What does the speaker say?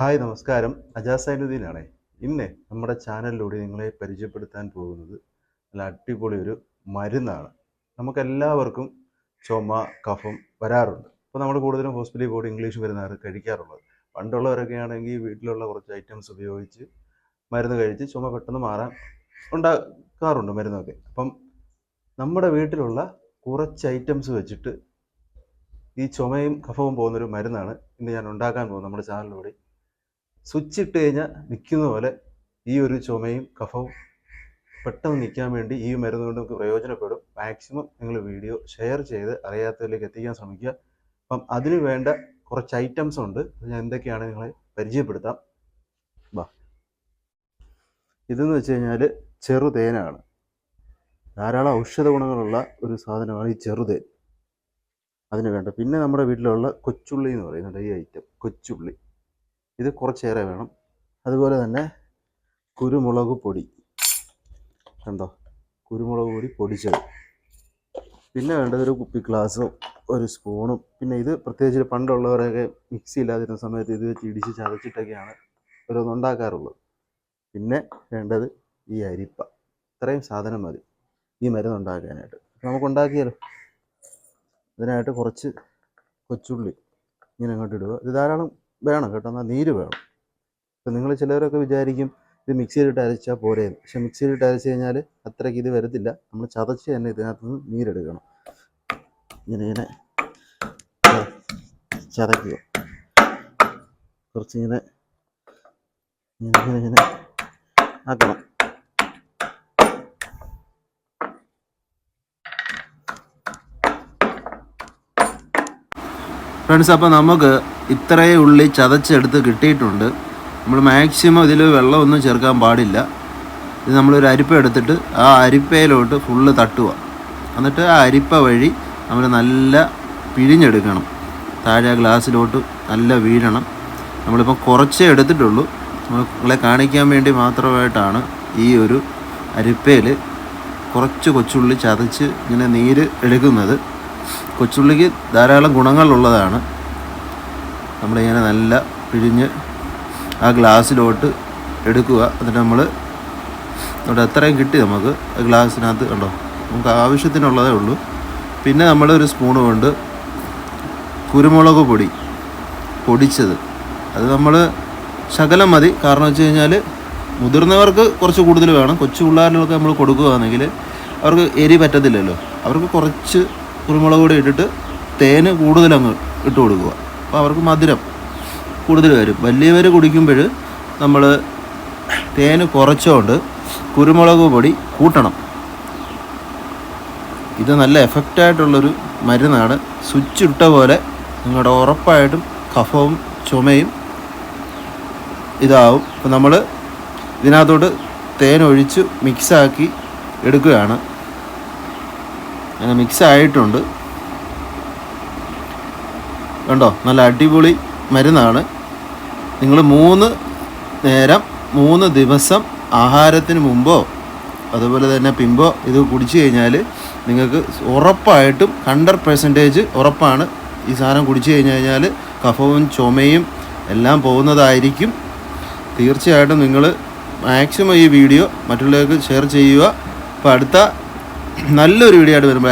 Hi നമസ്കാരം. അജാസൈനുദ്ദീനാണേ ഇന്ന് നമ്മുടെ ചാനലിലൂടെ നിങ്ങളെ പരിചയപ്പെടുത്താൻ പോകുന്നത് നല്ല അടിപൊളി ഒരു മരുന്നാണ്. നമുക്കെല്ലാവർക്കും ചുമ കഫം വരാറുണ്ട്. അപ്പോൾ നമ്മൾ കൂടുതലും ഹോസ്പിറ്റലിൽ പോയി ഇംഗ്ലീഷ് മരുന്നാണ് കഴിക്കാറുള്ളത്. പണ്ടുള്ളവരൊക്കെ ആണെങ്കിൽ വീട്ടിലുള്ള കുറച്ച് ഐറ്റംസ് ഉപയോഗിച്ച് മരുന്ന് കഴിച്ച് ചുമ പെട്ടെന്ന് മാറാൻ ഉണ്ടാക്കാറുണ്ട് മരുന്നൊക്കെ. അപ്പം നമ്മുടെ വീട്ടിലുള്ള കുറച്ച് ഐറ്റംസ് വെച്ചിട്ട് ഈ ചുമയും കഫവും പോകുന്നൊരു മരുന്നാണ് ഇന്ന് ഞാൻ ഉണ്ടാക്കാൻ പോകുന്നത് നമ്മുടെ ചാനലിലൂടെ. സ്വിച്ച് ഇട്ട് കഴിഞ്ഞാൽ നിൽക്കുന്ന പോലെ ഈ ഒരു ചുമയും കഫവും പെട്ടെന്ന് നിൽക്കാൻ വേണ്ടി ഈ മരുന്ന് കൊണ്ട് നമുക്ക് പ്രയോജനപ്പെടും. മാക്സിമം നിങ്ങൾ വീഡിയോ ഷെയർ ചെയ്ത് അറിയാത്തവരിലേക്ക് എത്തിക്കാൻ ശ്രമിക്കുക. അപ്പം അതിന് വേണ്ട കുറച്ച് ഐറ്റംസ് ഉണ്ട്. ഞാൻ എന്തൊക്കെയാണ് നിങ്ങളെ പരിചയപ്പെടുത്താം. വാ. ഇതെന്ന് വെച്ച് കഴിഞ്ഞാൽ ചെറുതേനാണ്. ധാരാളം ഔഷധ ഗുണങ്ങളുള്ള ഒരു സാധനമാണ് ഈ ചെറുതേൻ. അതിന് വേണ്ട. പിന്നെ നമ്മുടെ വീട്ടിലുള്ള കൊച്ചുള്ളി എന്ന് പറയുന്നുണ്ട് ഈ ഐറ്റം. കൊച്ചുള്ളി. ഇത് കുറച്ചേറെ വേണം. അതുപോലെ തന്നെ കുരുമുളക് പൊടി. കണ്ടോ? കുരുമുളക് പൊടി പൊടിച്ചത്. പിന്നെ വേണ്ടത് ഒരു കുപ്പി ഗ്ലാസ്സും ഒരു സ്പൂണും. പിന്നെ ഇത് പ്രത്യേകിച്ച് പണ്ടുള്ളവരൊക്കെ മിക്സി ഇല്ലാതിരുന്ന സമയത്ത് ഇത് വെച്ച് ഇടിച്ച് ചതച്ചിട്ടൊക്കെയാണ് ഓരോന്നുണ്ടാക്കാറുള്ളത് പിന്നെ വേണ്ടത് ഈ അരിപ്പ. ഇത്രയും സാധനം മതി ഈ മരുന്ന് ഉണ്ടാക്കാനായിട്ട് നമുക്ക് ഉണ്ടാക്കിയാലോ ഇതിനായിട്ട് കുറച്ച് കൊച്ചുള്ളി ഇങ്ങനെ അങ്ങോട്ട് ഇടുക. ഇത് ധാരാളം വേണം കേട്ടോ. എന്നാൽ നീര് വേണം. ഇപ്പം നിങ്ങൾ ചിലവരൊക്കെ വിചാരിക്കും ഇത് മിക്സിയിലിട്ട് അരച്ചാൽ പോരെ പക്ഷെ മിക്സിയിലിട്ട് അരച്ച് കഴിഞ്ഞാൽ അത്രയ്ക്ക് ഇത് വരത്തില്ല. നമ്മൾ ചതച്ച് തന്നെ ഇതിനകത്ത് നിന്ന് നീരെടുക്കണം. ഇങ്ങനെ ഇങ്ങനെ. ചതയ്ക്കുക കുറച്ചിങ്ങനെ ഇങ്ങനെ ഇങ്ങനെ ആക്കണം. ഫ്രണ്ട്സ് അപ്പോൾ നമുക്ക് ഇത്രയും ഉള്ളി ചതച്ചെടുത്ത് കിട്ടിയിട്ടുണ്ട്. നമ്മൾ മാക്സിമം ഇതിൽ വെള്ളമൊന്നും ചേർക്കാൻ പാടില്ല. ഇത് നമ്മളൊരു അരിപ്പ എടുത്തിട്ട് ആ അരിപ്പയിലോട്ട് ഫുള്ള് തട്ടുക. എന്നിട്ട് ആ അരിപ്പ വഴി നമ്മൾ നല്ല പിഴിഞ്ഞെടുക്കണം. താഴെ ഗ്ലാസ്സിലോട്ട് നല്ല വീഴണം. നമ്മളിപ്പോൾ കുറച്ചേ എടുത്തിട്ടുള്ളൂ. നമ്മളെ കാണിക്കാൻ വേണ്ടി മാത്രമായിട്ടാണ് ഈ ഒരു അരിപ്പയിൽ കുറച്ച് കൊച്ചുള്ളി ചതച്ച് ഇങ്ങനെ നീര് എടുക്കുന്നത്. കൊച്ചുള്ളിക്ക് ധാരാളം ഗുണങ്ങളുള്ളതാണ്. നമ്മളിങ്ങനെ നല്ല പിഴിഞ്ഞ് ആ ഗ്ലാസ്സിലോട്ട് എടുക്കുക. എന്നിട്ട് നമ്മൾ അവിടെ എത്രയും കിട്ടി നമുക്ക് ഗ്ലാസ്സിനകത്ത് കണ്ടോ? നമുക്ക് ആവശ്യത്തിനുള്ളതേ ഉള്ളൂ. പിന്നെ നമ്മൾ ഒരു സ്പൂണ് കൊണ്ട് കുരുമുളക് പൊടി പൊടിച്ചത്. അത് നമ്മൾ ശകലം മതി. കാരണം വെച്ച് കഴിഞ്ഞാൽ മുതിർന്നവർക്ക് കുറച്ച് കൂടുതൽ വേണം. കൊച്ചു പിള്ളേരിലൊക്കെ നമ്മൾ കൊടുക്കുകയാണെങ്കിൽ അവർക്ക് എരി പറ്റത്തില്ലല്ലോ. അവർക്ക് കുറച്ച് കുരുമുളക് പൊടി ഇട്ടിട്ട് തേൻ കൂടുതലങ്ങ് ഇട്ട് കൊടുക്കുക. അപ്പോൾ അവർക്ക് മധുരം കൂടുതൽ വരും. വലിയവർ കുടിക്കുമ്പോൾ നമ്മൾ തേൻ കുറച്ചുകൊണ്ട് കുരുമുളക് പൊടി കൂട്ടണം. ഇത് നല്ല എഫക്റ്റായിട്ടുള്ളൊരു മരുന്നാണ്. സ്വിച്ച് ഇട്ട പോലെ നിങ്ങളുടെ ഉറപ്പായിട്ടും കഫവും ചുമയും ഇതാവും. അപ്പോൾ നമ്മൾ ഇതിനകത്തോട്ട് തേൻ ഒഴിച്ച് മിക്സാക്കി എടുക്കുകയാണ്. അങ്ങനെ മിക്സ് ആയിട്ടുണ്ട് കണ്ടോ? നല്ല അടിപൊളി മരുന്നാണ്. നിങ്ങൾ മൂന്ന് നേരം മൂന്ന് ദിവസം ആഹാരത്തിന് മുമ്പോ അതുപോലെ തന്നെ പിമ്പോ ഇത് കുടിച്ചു കഴിഞ്ഞാൽ നിങ്ങൾക്ക് ഉറപ്പായിട്ടും ഹൺഡ്രഡ് പെർസെന്റേജ് ഉറപ്പാണ്. ഈ സാധനം കുടിച്ചു കഴിഞ്ഞു കഴിഞ്ഞാൽ കഫവും ചുമയും എല്ലാം പോകുന്നതായിരിക്കും. തീർച്ചയായിട്ടും നിങ്ങൾ മാക്സിമം ഈ വീഡിയോ മറ്റുള്ളവർക്ക് ഷെയർ ചെയ്യുക. അപ്പോൾ അടുത്ത നല്ലൊരു വീഡിയോ ആയിട്ട് വരുമ്പോൾ